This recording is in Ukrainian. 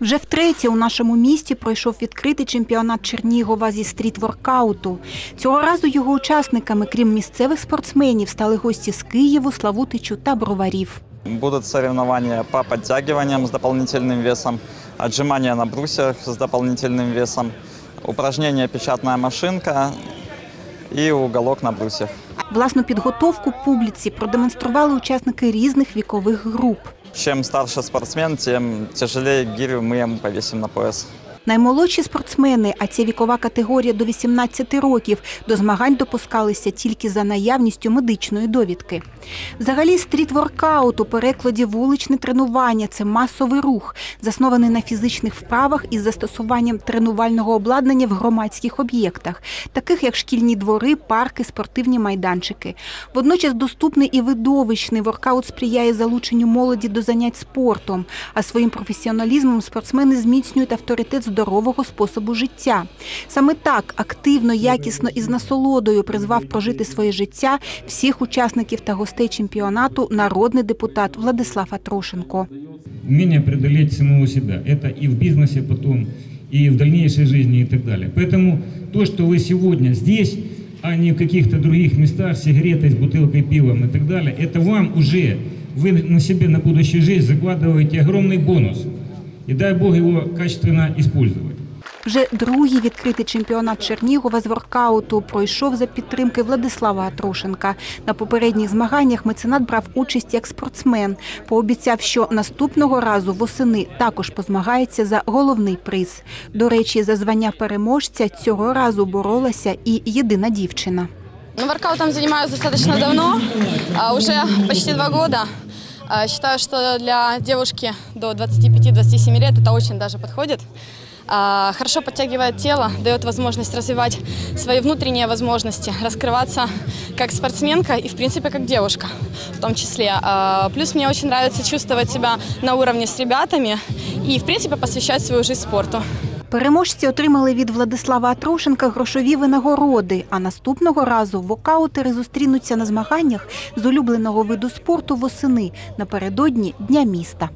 Вже втретє у нашому місті пройшов відкритий чемпіонат Чернігова зі стріт-воркауту. Цього разу його учасниками, крім місцевих спортсменів, стали гості з Києву, Славутичу та Броварів. Будут соревнования по подтягиваниям с дополнительным весом, отжимания на брусьях с дополнительным весом, упражнение печатная машинка и уголок на брусьях. Власну підготовку публіці продемонстрували учасники різних вікових груп. Чим старше спортсмен, тим тяжелее гирю ми йому повісимо на пояс. Наймолодші спортсмени, а ця вікова категорія до 18 років, до змагань допускалися тільки за наявністю медичної довідки. Взагалі, стріт-воркаут у перекладі вуличне тренування це масовий рух, заснований на фізичних вправах із застосуванням тренувального обладнання в громадських об'єктах, таких як шкільні двори, парки, спортивні майданчики. Водночас доступний і видовищний воркаут сприяє залученню молоді до занять спортом, а своїм професіоналізмом спортсмени зміцнюють авторитет здорового способу життя. Саме так активно, якісно і з насолодою призвав прожити своє життя всіх учасників та гостей чемпіонату народний депутат Владислав Атрошенко. умение преодолеть самого себя. Это и в бизнесе потом, и в дальнейшей жизни и так далее. Поэтому то, что вы сегодня здесь, а не в каких-то других местах с сигаретой, с бутылкой пивом и так далее, это вам уже, вы на себе на будущую жизнь закладываете огромный бонус. И дай Бог его качественно использовать. Вже другий відкритий чемпіонат Чернігова з воркауту пройшов за підтримки Владислава Атрошенка. На попередніх змаганнях меценат брав участь як спортсмен. Пообіцяв, що наступного разу восени також позмагається за головний приз. До речі, за звання переможця цього разу боролася і єдина дівчина. Ну, воркаутом занимаюсь достаточно давно, а, уже почти два года. А, Считаю, что для девушки до 25-27 лет это очень даже подходит. А, Хорошо подтягивает тело, дает возможность развивать свои внутренние возможности, раскрываться как спортсменка и, в принципе, как девушка в том числе. А, Плюс мне очень нравится чувствовать себя на уровне с ребятами и, в принципе, посвящать свою жизнь спорту. Переможці отримали від Владислава Атрошенка грошові винагороди. А наступного разу вокаутери зустрінуться на змаганнях з улюбленого виду спорту восени напередодні Дня міста.